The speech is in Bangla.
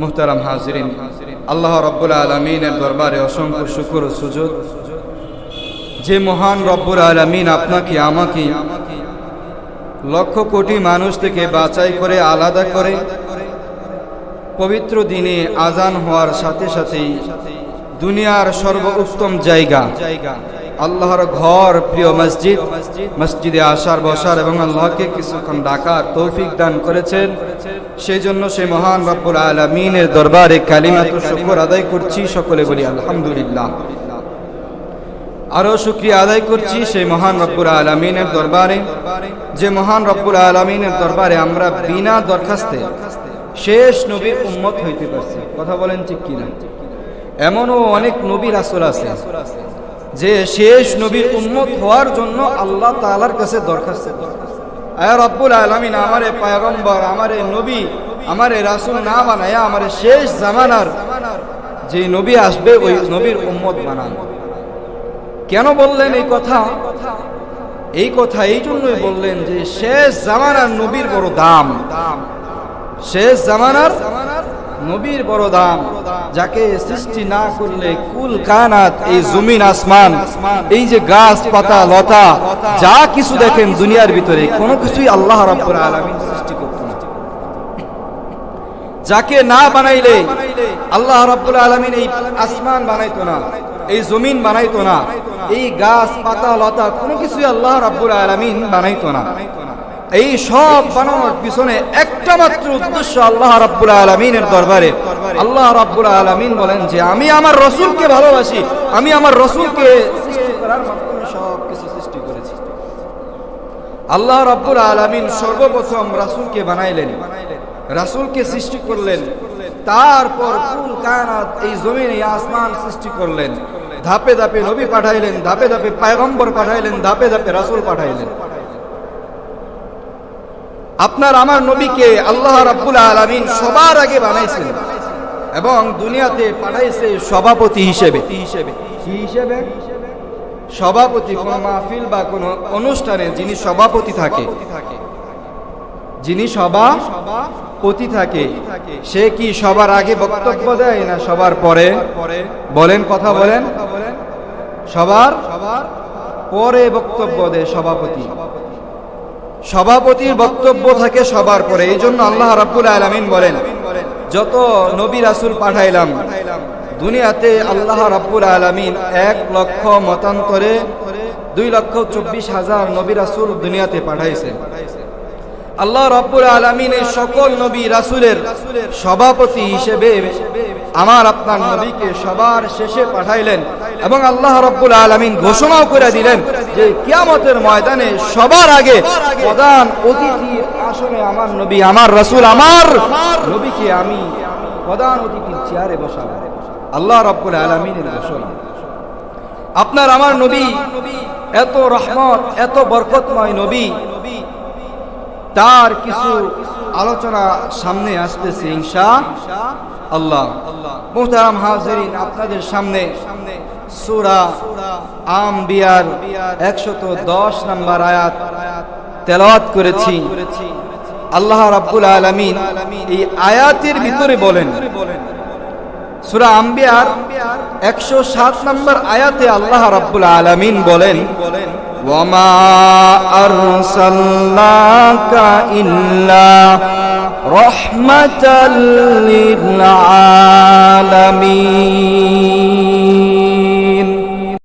মুহতারাম হাজরিন, আল্লাহ রব্বুল আলমিনের দরবারে অসংখ্য শুকুর সুযোগ যে মহান রব্বুল আলমিন আপনাকে, আমাকে লক্ষ কোটি মানুষ থেকে বাছাই করে, আলাদা করে, পবিত্র দিনে আজান হওয়ার সাথে সাথেই দুনিয়ার সর্বোত্তম জায়গা জায়গা। আল্লাহর ঘর, প্রিয় মসজিদ, মসজিদে আসার, বসার এবং আল্লাহকে কিছুক্ষণ ডাকার তৌফিক দান করেছেন। সেই জন্য সে মহান রব্বুল আলমিনের দরবারে কালিমাত শুকর আদায় করছি। সকলে বলি আলহামদুলিল্লাহ। আরও শুক্রিয়া আদায় করছি সেই মহান রব্বুল আলমিনের দরবারে। যে মহান রব্বুল আলমিনের দরবারে আমরা বিনা দরখাস্তে শেষ নবীর উম্মত হইতে পারছি। কথা বলেন ঠিক কিনা? এমনও অনেক নবীর আসল আছে। যে শেষ নবীর উম্মত হওয়ার জন্য আল্লাহ তালার কাছে দরখাস্ত। আয়া রব্বুল আলমিন, আমারে পায়গম্বর, আমারে নবী, আমারে রাসুল না বানায়া আমারে শেষ জামানার যে নবী আসবে, ওই নবীর উম্মত বানান। কেন বললেন এই কথা? এই কথা এই জন্যই বললেন যে শেষ জামানার নবীর বড় দাম। শেষ জামানার নবীর বড় দাম, যাকে সৃষ্টি না করলে কুল কানাত এই জমিন আসমান, এই যে গাছ, পাতা, লতা, যা কিছু দেখেন দুনিয়ার ভিতরে, কোনো কিছুই আল্লাহ রাব্বুল আলামিন সৃষ্টি করত না। যাকে না বানাইলে আল্লাহ রাব্বুল আলামিন এই আসমান বানাইতো না, এই জমিন বানাইতো না, এই গাছ, পাতা, লতা, কোনো কিছুই আল্লাহ রাব্বুল আলামিন বানাইতো না। এই সব বানানোর পিছনে একটা মাত্র উদ্দেশ্য আল্লাহ রাব্বুল আলমিনের দরবারে। আল্লাহ রাব্বুল আলমিন বলেন যে, আমি আমার রসুলকে ভালোবাসি। আমি আমার রসুলকে আল্লাহ রাব্বুল আলমিন সর্বপ্রথম রাসুলকে বানাইলেন। রাসুলকে সৃষ্টি করলেন। তারপর কুল কায়নাত এই জমিন আসমান সৃষ্টি করলেন। ধাপে ধাপে নবী পাঠাইলেন, ধাপে ধাপে পায়গম্বর পাঠাইলেন, ধাপে ধাপে রাসুল পাঠাইলেন। আপনার আমার নবীকে আল্লাহ রাব্বুল আলামিন সবার আগে বানাইছেন এবং দুনিয়াতে পাঠাইছে সভাপতি হিসেবে। কি হিসেবে? সভাপতি কোন মাহফিল বা কোন অনুষ্ঠানে যিনি সভাপতি থাকে যিনি সভা পতি থাকে। সে কি সবার আগে বক্তব্য দেয় না সবার পরে? বলেন কথা বলেন সবার পরে বক্তব্য দেয় সভাপতি। সভাপতির বক্তব্য থাকে সবার পরে, এই জন্য আল্লাহ রাব্বুল আলমিন বলেন, যত নবী রাসুল পাঠাইলাম, দুনিয়াতে আল্লাহ রাব্বুল আলমিন এক লক্ষ মতান্তরে দুই লক্ষ চব্বিশ হাজার নবী রাসুল দুনিয়াতে পাঠাইছে আল্লাহ রাব্বুল আলমিন এই সকল নবী রাসুলের সভাপতি হিসেবে আমার আপনার নবীকে সবার শেষে পাঠাইলেন। এবং আল্লাহ রব্বুল আলমিন ঘোষণাও করে দিলেন যে কিয়ামতের ময়দানে সবার আগে প্রধান অতিথির আসনে আমার নবী, আমার রসুল, আমার নবীকে আমি প্রধান অতিথির চেয়ারে বসাবো আল্লাহ রব্বুল আলমিনের ঘোষণা। আপনার আমার নবী এত রহমত, এত বরকতময় নবী, তার কিছু আলোচনা সামনে আসতেছে ইনশা আল্লাহ। মুহতারাম হাজিরিন, আপনাদের সামনে সামনে সুরা আম বিয়ার একশত দশ নম্বর আয়াত তেলাওয়াত করেছি আল্লাহ রাব্বুল আলামিন এই আয়াতের ভিতরে বলেন সুরা আম্বিয়ার একশো সাত নম্বর আয়াতে আল্লাহ রাব্বুল আলামিন বলেন وما أرسلناك إلا رحمة